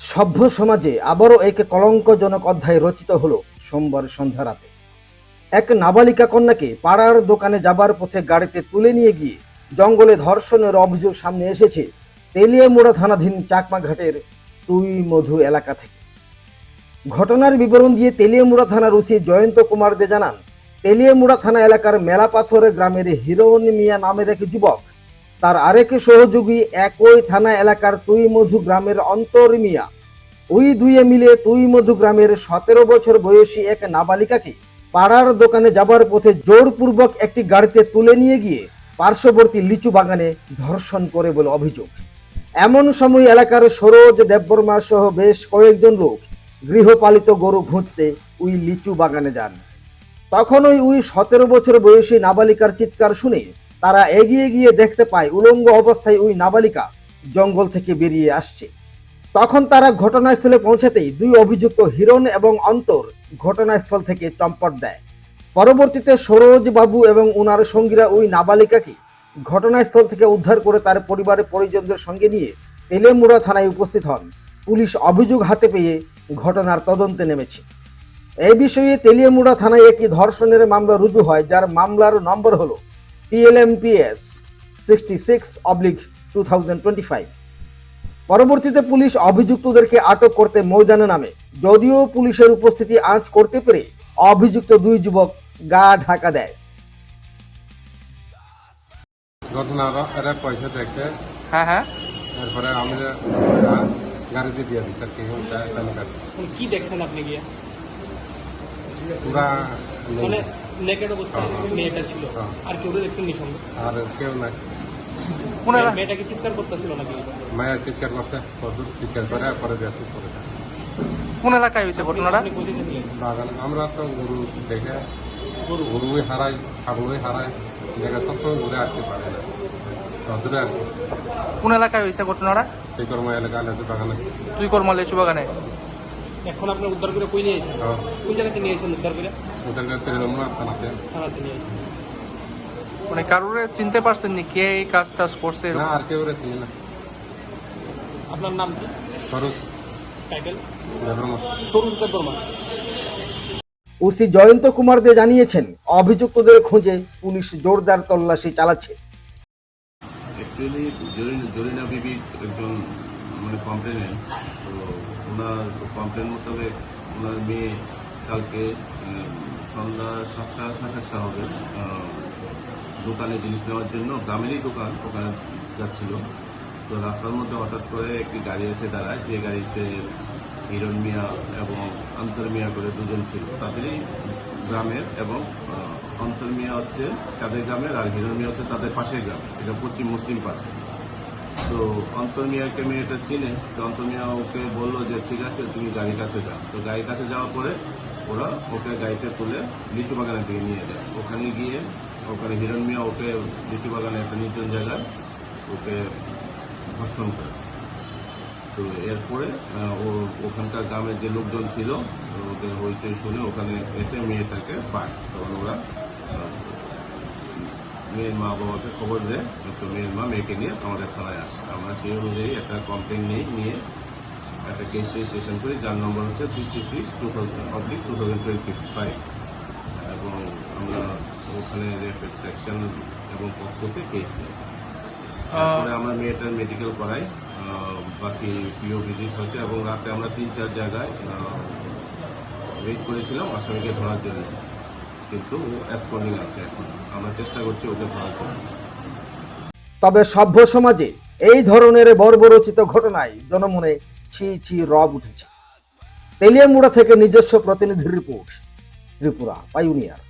সভ্য সমাজে আবারও এক কলঙ্কজনক অধ্যায় রচিত হল সোমবার সন্ধ্যা রাতে। এক নাবালিকা কন্যাকে পাড়ার দোকানে যাবার পথে গাড়িতে তুলে নিয়ে গিয়ে জঙ্গলে ধর্ষণের অভিযোগ সামনে এসেছে তেলিয়ামুড়া থানাধীন চাকমাঘাটের তুই মধু এলাকা থেকে। ঘটনার বিবরণ দিয়ে তেলিয়ামুড়া থানার ওসি জয়ন্ত কুমার দে জানান, তেলিয়ামুড়া থানা এলাকার মেলাপাথরে গ্রামের হিরোন মিয়া নামের এক যুবক তার আরেক সহযোগী একই থানা এলাকার তুই মধু গ্রামের অন্তর মিয়া। ওই দুইয়ে মিলে তুই মধু গ্রামের সতেরো বছর বয়সী এক নাবালিকাকে পাড়ার দোকানে যাবার পথে জোরপূর্বক একটি গাড়িতে তুলে নিয়ে গিয়ে পার্শ্ববর্তী লিচু বাগানে ধর্ষণ করে বলে অভিযোগ। এমন সময় এলাকার সরোজ দেববর্মা সহ বেশ কয়েকজন লোক গৃহপালিত গরু খুঁজতে ওই লিচু বাগানে যান। তখন ওই ওই সতেরো বছর বয়সী নাবালিকার চিৎকার শুনে তারা এগিয়ে গিয়ে দেখতে পায় উলঙ্গ অবস্থায় ওই নাবালিকা জঙ্গল থেকে বেরিয়ে আসছে। তখন তারা ঘটনাস্থলে পৌঁছাতেই দুই অভিযুক্ত হিরণ এবং অন্তর ঘটনাস্থল থেকে চম্পট দেয়। পরবর্তীতে সরোজ বাবু এবং ওনার সঙ্গীরা ওই নাবালিকাকে ঘটনাস্থল থেকে উদ্ধার করে তার পরিবারের পরিজনদের সঙ্গে নিয়ে তেলেমুড়া থানায় উপস্থিত হন। পুলিশ অভিযোগ হাতে পেয়ে ঘটনার তদন্তে নেমেছে। এই বিষয়ে তেলিয়ামুড়া থানায় একটি ধর্ষণের মামলা রুজু হয়, যার মামলার নম্বর হল TLMPS sixty six oblique two thousand twenty five পরবর্তীতে পুলিশ অভিযুক্তদেরকে আটক করতে ময়দানে নামে। যদিও পুলিশের উপস্থিতি আঁচ করতে পেরে অভিযুক্ত দুই যুবক গা ঢাকা দেয়। ঘটনা এরা পয়সা দেখে। হ্যাঁ হ্যাঁ। তারপরে আমি গাড়িতে দিয়ে দিই তার কি কি দেখছেন আপনি গিয়ে? পুরা মানে। নেকেড অবস্থায় হ্যাঁ। মেয়েটা ছিল। হ্যাঁ। আর কেউ দেখছেন নিঃসন্দেহ আর কেউ নাই। কোন এলা- মেয়েটা কি চিৎকার করতেছিল নাকি? মায়ের চিৎকার করছে প্রচুর চিৎকার করে পরে দেখি করে কোন এলাকায় হয়েছে ঘটনাটা? বাগান আমরা তো গরু দেখে গরু গরুই হারাই ছাগলই হারাই দেখে সবসময় ঘুরে আসতে পারে না। রদুরে আসে কোন এলাকায় হয়েছে ঘটনাটা? সেই কর্ম এলাকা বাগানে। তুই কর্ম লেচু বাগানে? এখন আপনি উদ্ধার করে কই নিয়ে এসেছেন কোন জায়গাতে নিয়ে এসেছেন উদ্ধার করে? থানাতে। নিয়ে মানে কারোরে চিনতে পারছেন নি কে এই কাজ টাজ করছে? না আর কেউ রেখে না। আপনার নাম কি? খরচ টাইটেল? সরুজ দেববর্মা। ওসি জয়ন্ত কুমার দে জানিয়েছেন অভিযুক্তদের খোঁজে পুলিশ জোরদার তল্লাশি চালাচ্ছে। অ্যাকচুয়ালি জরিনা বিবি একজন মানে কমপ্লেনেন তো ওনার কমপ্লেন মোতাবেক ওনার মেয়ে কালকে সন্ধ্যা সাতটা, সাড়ে সাতটা হবে। দোকানে জিনিস নেওয়ার জন্য গ্রামেরই দোকান, ওখানে যাচ্ছিল। তো রাস্তার মধ্যে হঠাৎ করে একটি গাড়ি এসে দাঁড়ায়। যে গাড়িতে হিরণ মিয়া এবং অন্তর মিয়া করে দুজন ছিল। তাদেরই গ্রামের এবং অন্তর মিয়া হচ্ছে তাদের গ্রামের আর হিরণ মিয়া হচ্ছে তাদের পাশের গ্রাম। এটা পশ্চিম মুসলিম পাড়া। তো অন্তর মিয়াকে মেয়েটা চিনে, তো অন্তর মিয়া ওকে বলল যে, ঠিক আছে, তুমি গাড়ির কাছে যাও। তো গাড়ির কাছে যাওয়ার পরে ওরা ওকে গাড়িতে তুলে লিচু বাগানের দিকে নিয়ে যায়। ওখানে গিয়ে ওখানে হিরণ মিয়া ওকে লিচু বাগানে একটা নির্জন জায়গায় ওকে ধর্ষণ করে। তো এরপরে ও ওখানকার গ্রামের যে লোকজন ছিল, ওদের হইচই শুনে ওখানে এসে মেয়েটাকে পায়। তখন ওরা মেয়ের মা বাবাকে খবর দেয় তো মেয়ের মা মেয়েকে নিয়ে আমাদের থানায় আসে আমরা সেই অনুযায়ী একটা কমপ্লেন নিই নিয়ে একটা কেস রেজিস্ট্রেশন করি যার নম্বর হচ্ছে sixty six two thousand public two thousand twenty five এবং আমরা ওখানে রেপের সেকশন এবং পক্ষতে কেস নিই তারপরে আমরা মেয়েটার মেডিকেল করাই বাকি পিও ভিজিট হচ্ছে এবং রাতে আমরা তিন চার জায়গায় ওয়েট করেছিলাম আসামিকে ধরার জন্য কিন্তু আছে এখন। আমরা চেষ্টা করছি ওকে তবে সভ্য সমাজে এই ধরনের বর্বরচিত ঘটনায় জনমনে ছি ছি রব উঠেছে। তেলিয়ামুড়া থেকে নিজস্ব প্রতিনিধির রিপোর্ট, ত্রিপুরা, পাইউনিয়ার।